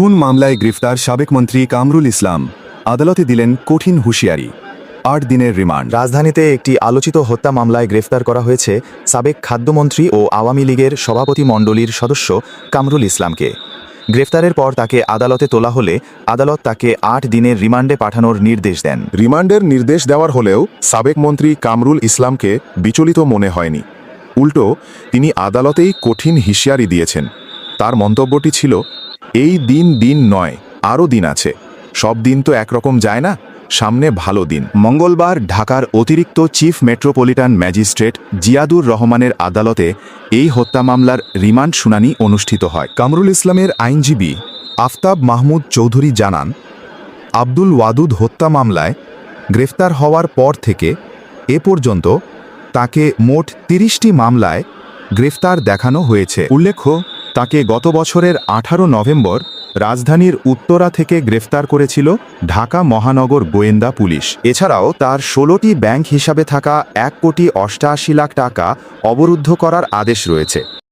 খুন মামলায় গ্রেফতার সাবেক মন্ত্রী কামরুল ইসলাম। আদালতে দিলেন কঠিন হুঁশিয়ারি। আট দিনের রিমান্ড। রাজধানীতে একটি আলোচিত হত্যা মামলায় গ্রেফতার করা হয়েছে সাবেক খাদ্যমন্ত্রী ও আওয়ামী লীগের সভাপতি মণ্ডলীর সদস্য কামরুল ইসলামকে। গ্রেফতারের পর তাকে আদালতে তোলা হলে আদালত তাকে আট দিনের রিমান্ডে পাঠানোর নির্দেশ দেন। রিমান্ডের নির্দেশ দেওয়ার হলেও সাবেক মন্ত্রী কামরুল ইসলামকে বিচলিত মনে হয়নি। উল্টো তিনি আদালতেই কঠিন হিঁশিয়ারি দিয়েছেন। তার মন্তব্যটি ছিল এই দিন দিন নয়, আরও দিন আছে। সব দিন তো একরকম যায় না, সামনে ভালো দিন। মঙ্গলবার ঢাকার অতিরিক্ত চিফ মেট্রোপলিটন ম্যাজিস্ট্রেট জিয়াদুর রহমানের আদালতে এই হত্যা মামলার রিমান্ড শুনানি অনুষ্ঠিত হয়। কামরুল ইসলামের আইনজীবী আফতাব মাহমুদ চৌধুরী জানান, আব্দুল ওয়াদুদ হত্যা মামলায় গ্রেফতার হওয়ার পর থেকে এ পর্যন্ত তাকে মোট তিরিশটি মামলায় গ্রেফতার দেখানো হয়েছে। উল্লেখ্য তাকে গত বছরের আঠারো নভেম্বর রাজধানীর উত্তরা থেকে গ্রেফতার করেছিল ঢাকা মহানগর গোয়েন্দা পুলিশ। এছাড়াও তার ষোলোটি ব্যাংক হিসাবে থাকা এক কোটি অষ্টাশি লাখ টাকা অবরুদ্ধ করার আদেশ রয়েছে।